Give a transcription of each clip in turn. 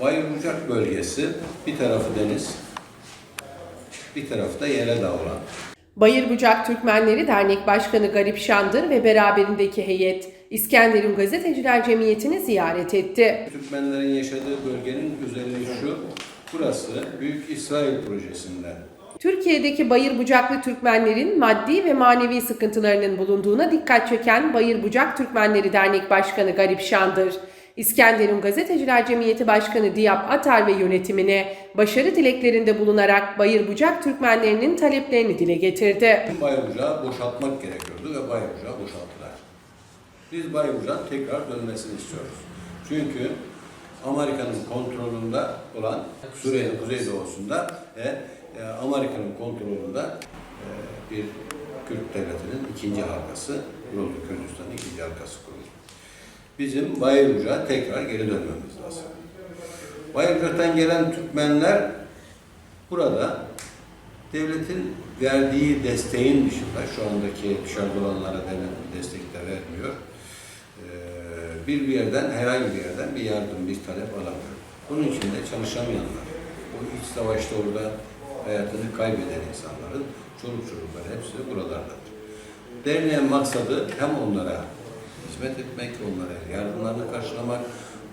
Bayırbucak bölgesi bir tarafı deniz, bir tarafı da yere dağılan. Bayırbucak Türkmenleri Dernek Başkanı Garip Şandır ve beraberindeki heyet İskenderun Gazeteciler Cemiyeti'ni ziyaret etti. Türkmenlerin yaşadığı bölgenin özelliği şu, burası Büyük İsrail projesinden. Türkiye'deki Bayırbucaklı Türkmenlerin maddi ve manevi sıkıntılarının bulunduğuna dikkat çeken Bayırbucak Türkmenleri Dernek Başkanı Garip Şandır, İskenderun Gazeteciler Cemiyeti Başkanı Diyap Atar ve yönetimine başarı dileklerinde bulunarak Bayırbucak Türkmenlerinin taleplerini dile getirdi. Bayburcağı boşaltmak gerekiyordu ve Bayburcağı boşalttılar. Biz Bayburcak'ın tekrar dönmesini istiyoruz. Çünkü Amerika'nın kontrolünde olan Suriye'nin kuzeydoğusunda ve e, Amerika'nın kontrolünde e, bir Kürt devletinin ikinci halkası kuruldu. Kürdistan'ın ikinci halkası kuruldu. Bizim Bayburcak'a tekrar geri dönmemiz lazım. Bayburcak'tan gelen Türkmenler burada devletin verdiği desteğin dışında şu andaki dışarıda olanlara bir destek de vermiyor. Ee, bir bir yerden, herhangi bir yerden bir yardım, bir talep alamıyor. Bunun için de çalışamayanlar, o iç savaşta orada hayatını kaybeden insanların çoluk çocukları hepsi buralardadır. Derneğin maksadı hem onlara hizmet etmek, onlara yardımlarını karşılamak,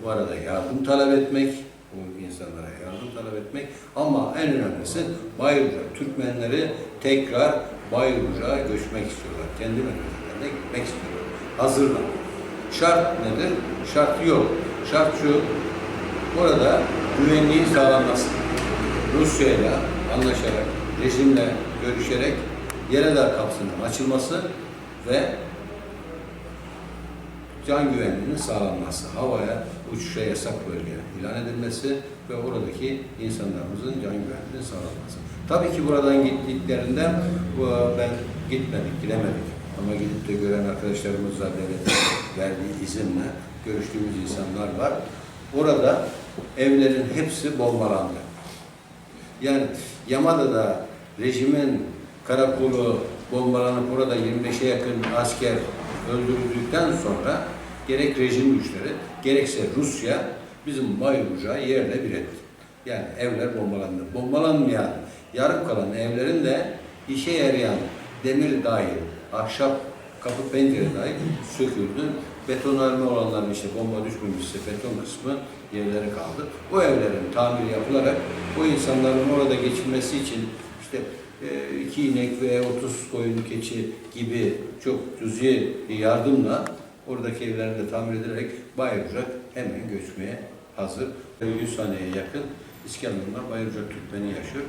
bu arada yardım talep etmek, bu insanlara yardım talep etmek ama en önemlisi Bayburcak Türkmenleri tekrar Bayburcak'a göçmek istiyorlar. Kendi memleketlerine gitmek istiyorlar. Hazırlar. Şart nedir? Şart yok. Şart şu, orada güvenliğin sağlanması. Rusya ile anlaşarak, rejimle görüşerek Yeredağ kapısının açılması ve can güvenliğinin sağlanması, havaya uçuşa yasak bölge ilan edilmesi ve oradaki insanlarımızın can güvenliğinin sağlanması. Tabii ki buradan gittiklerinde ben gitmedik, gidemedik. Ama gidip de gören arkadaşlarımızla verdiği izinle görüştüğümüz insanlar var. Orada evlerin hepsi bombalandı. Yani Yamada'da rejimin karakolu bombalanıp orada 25'e yakın asker öldürüldükten sonra gerek rejim güçleri gerekse Rusya bizim Bayburcak'ı yerle bir etti. Yani evler bombalandı. Bombalanmayan, yarım kalan evlerin de işe yarayan demir dahil, ahşap kapı pencere dahil söküldü. Betonarme olanların işte bomba düşmemişse beton kısmı yerleri kaldı. O evlerin tamiri yapılarak o insanların orada geçirmesi için işte e, iki inek veya 30 koyun keçi gibi çok cüzi yardımla oradaki evlerin de tamir edilerek Bayburcak hemen göçmeye hazır. 100 haneye yakın İskenderun'da Bayburcak Türkmeni yaşıyor.